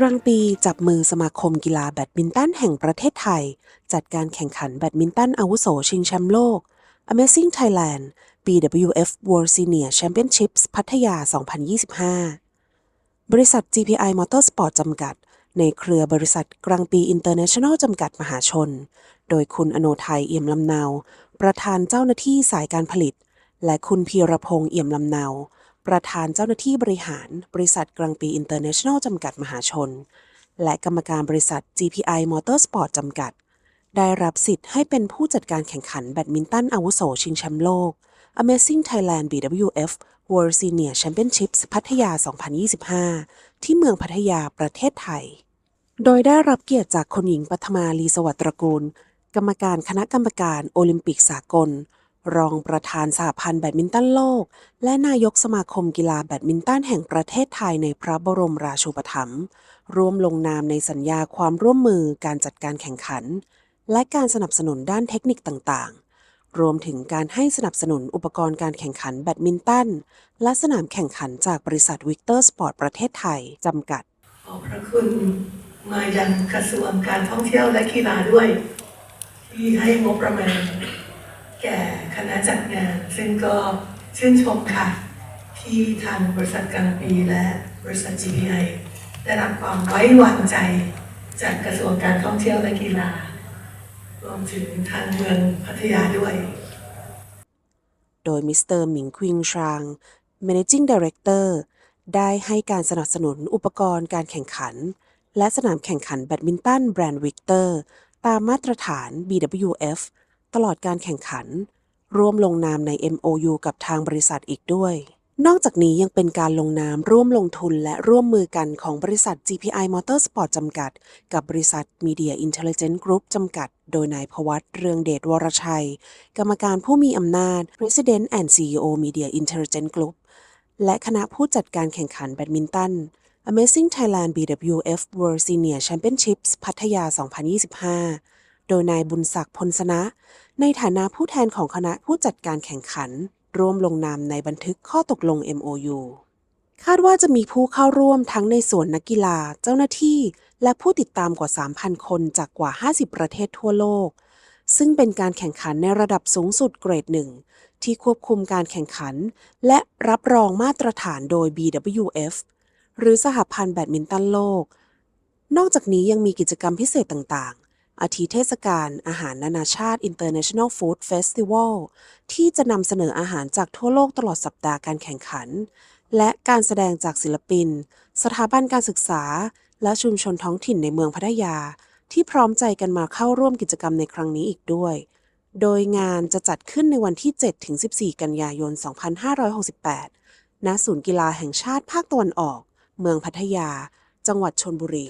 กลางปีจับมือสมาคมกีฬาแบดมินตันแห่งประเทศไทย จัดการแข่งขันแบดมินตันอาวุโสชิงแชมป์โลก Amazing Thailand BWF World Senior Championships พัทยา 2025 บริษัท GPI Motorsport จำกัด ในเครือบริษัทกลางปี International จำกัดมหาชน โดยคุณอโนไทยเอี่ยมลำเนา ประธานเจ้าหน้าที่สายการผลิต และคุณพีรพงษ์เอี่ยมลำเนา ประธานเจ้าหน้าที่บริหาร บริษัทกลางปี International จำกัดมหาชน และกรรมการบริษัท GPI Motorsport จำกัด ได้รับสิทธิ์ให้เป็นผู้จัดการแข่งขันแบดมินตันอาวุโสชิงแชมป์โลก Amazing Thailand BWF World Senior Championships พัทยา 2025 ที่เมืองพัทยาประเทศไทย โดยได้รับเกียรติจากคนหญิงปัทมาลีสวัสดิ์ตระกูล กรรมการคณะกรรมการโอลิมปิกสากล รองประธานสหพันธ์แบดมินตันโลก และนายกสมาคมกีฬาแบดมินตันแห่งประเทศไทยในพระบรมราชูปถัมภ์ร่วมลงนามในสัญญาความร่วมมือการจัดการแข่งขัน และการสนับสนุนด้านเทคนิคต่างๆ รวมถึงการให้สนับสนุนอุปกรณ์การแข่งขันแบดมินตันและสนามแข่งขันจากบริษัทวิกเตอร์สปอร์ตประเทศไทยจำกัด ขอบพระคุณมายังกระทรวงการท่องเที่ยวและกีฬาด้วย ที่ให้งบประมาณแก่ คณะจัดงานซึ่งก็ชื่นชมค่ะ ที่ทางบริษัทกลางปีและบริษัท GPI ได้รับความไว้วางใจจากกระทรวงการท่องเที่ยวและกีฬารวมถึงทางเมืองพัทยาด้วย โดยมิสเตอร์หมิงควิงชาง Managing Director ได้ให้การสนับสนุนอุปกรณ์การแข่งขัน และสนามแข่งขันแบดมินตันแบรนด์วิกเตอร์ตามมาตรฐาน BWF ตลอดการแข่งขัน ร่วมลงนามใน MOU กับทางบริษัทอีกด้วย นอกจากนี้ยังเป็นการลงนามร่วมลงทุนและร่วมมือกันของบริษัท GPI Motorsport จำกัด กับบริษัท Media Intelligence Group จำกัด โดยนายพวัตเรืองเดชวรชัย กรรมการผู้มีอำนาจ President and CEO Media Intelligence Group และคณะผู้จัดการแข่งขันแบดมินตัน Amazing Thailand BWF World Senior Championships พัทยา 2025 โดยนายบุญศักดิ์พลสนะ ในฐานะผู้แทนของคณะผู้จัดการแข่งขัน ร่วมลงนามในบันทึกข้อตกลง MOU คาดว่าจะมีผู้เข้าร่วมทั้งในส่วนนักกีฬา เจ้าหน้าที่ และผู้ติดตามกว่า 3,000 คนจากกว่า 50 ประเทศทั่วโลก ซึ่งเป็นการแข่งขันในระดับสูงสุดเกรดหนึ่งที่ควบคุมการแข่งขัน และรับรองมาตรฐานโดย BWF หรือสหพันธ์แบดมินตันโลก นอกจากนี้ยังมีกิจกรรมพิเศษต่าง อาทิเทศกาลอาหารนานาชาติ International Food Festival ที่จะนำเสนออาหารจากทั่วโลกตลอดสัปดาห์การแข่งขัน และการแสดงจากศิลปิน สถาบันการศึกษา และชุมชนท้องถิ่นในเมืองพัทยา ที่พร้อมใจกันมาเข้าร่วมกิจกรรมในครั้งนี้อีกด้วย โดยงานจะจัดขึ้นในวันที่ 7-14 กันยายน 2568 ณ ศูนย์กีฬาแห่งชาติภาคตะวันออก เมืองพัทยา จังหวัดชนบุรี